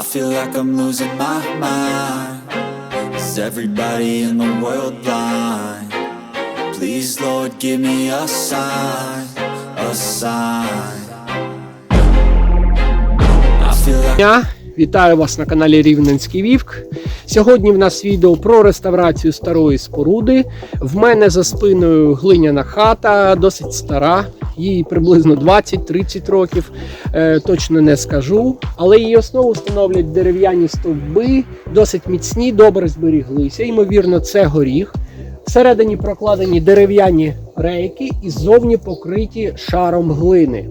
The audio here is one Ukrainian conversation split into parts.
I feel like I'm losing my mind. Is everybody in the world blind? Please, Lord, give me a sign, a sign. I feel like. дня! Вітаю вас на каналі Рівненський Вівк. Сьогодні в нас відео про реставрацію старої споруди. В мене за спиною глиняна хата, досить стара, їй приблизно 20-30 років, е, точно не скажу. Але її основу становлять дерев'яні стовби, досить міцні, добре зберіглися. Ймовірно, це горіх. Всередині прокладені дерев'яні рейки і ззовні покриті шаром глини.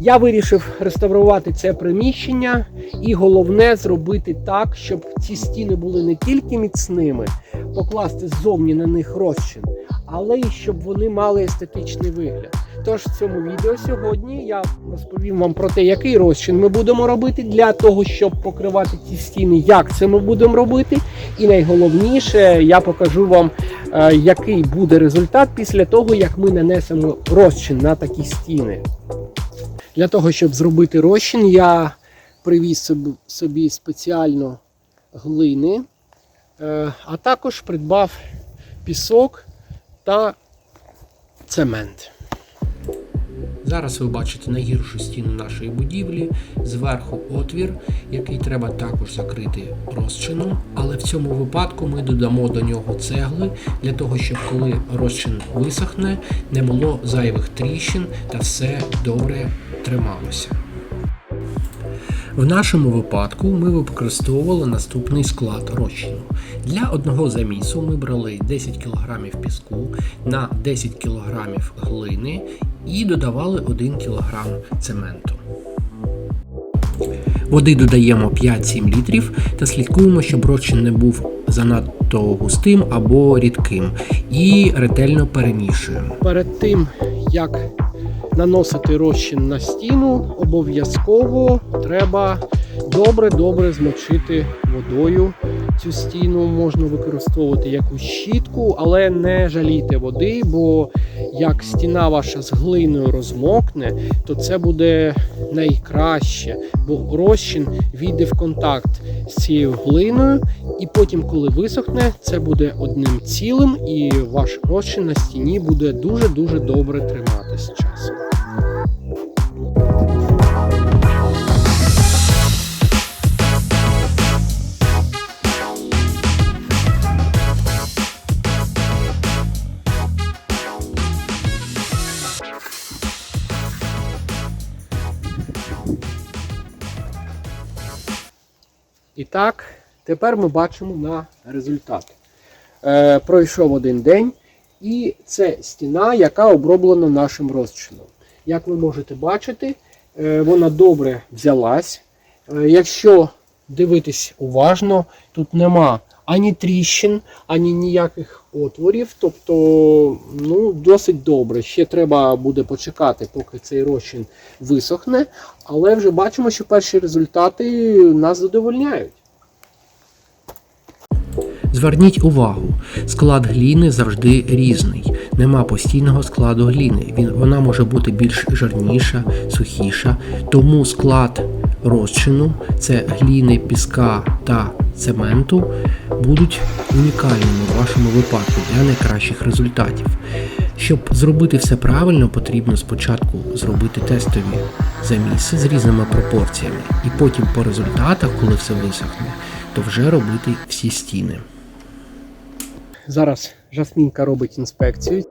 Я вирішив реставрувати це приміщення, і головне зробити так, щоб ці стіни були не тільки міцними, покласти ззовні на них розчин, але й щоб вони мали естетичний вигляд. Тож в цьому відео сьогодні я розповім вам про те, який розчин ми будемо робити для того, щоб покривати ці стіни, як це ми будемо робити. І найголовніше, я покажу вам, е, який буде результат після того, як ми нанесемо розчин на такі стіни. Для того, щоб зробити розчин, я привіз собі, спеціально глини, е, а також придбав пісок та цемент. Зараз ви бачите найгіршу стіну нашої будівлі, зверху отвір, який треба також закрити розчином. Але в цьому випадку ми додамо до нього цегли для того, щоб коли розчин висохне, не було зайвих тріщин та все добре трималося. В нашому випадку ми використовували наступний склад розчину. Для одного замісу ми брали 10 кг піску на 10 кг глини і додавали 1 кг цементу. Води додаємо 5-7 літрів та слідкуємо, щоб розчин не був занадто густим або рідким. І ретельно перемішуємо. Перед тим, як наносити розчин на стіну, обов'язково треба добре-добре змочити водою. Цю стіну можна використовувати якусь щітку, але не жалійте води, бо як стіна ваша з глиною розмокне, то це буде найкраще, бо розчин війде в контакт з цією глиною, і потім, коли висохне, це буде одним цілим, і ваш розчин на стіні буде дуже-дуже добре триматись часом. І так, тепер ми бачимо на результат. Е, пройшов один день, і це стіна, яка оброблена нашим розчином. Як ви можете бачити, е, вона добре взялась. Е, якщо дивитись уважно, тут нема ані тріщин, ані ніяких отворів. Тобто, ну, досить добре. Ще треба буде почекати, поки цей розчин висохне. Але вже бачимо, що перші результати нас задовольняють. Зверніть увагу, склад гліни завжди різний. Нема постійного складу гліни. Він, вона може бути більш жирніша, сухіша. Тому склад розчину це гліни, піска та цементу будуть унікальними в вашому випадку для найкращих результатів. Щоб зробити все правильно, потрібно спочатку зробити тестові заміси з різними пропорціями, і потім по результатах, коли все висохне, то вже робити всі стіни. Зараз Жасмінка робить інспекцію.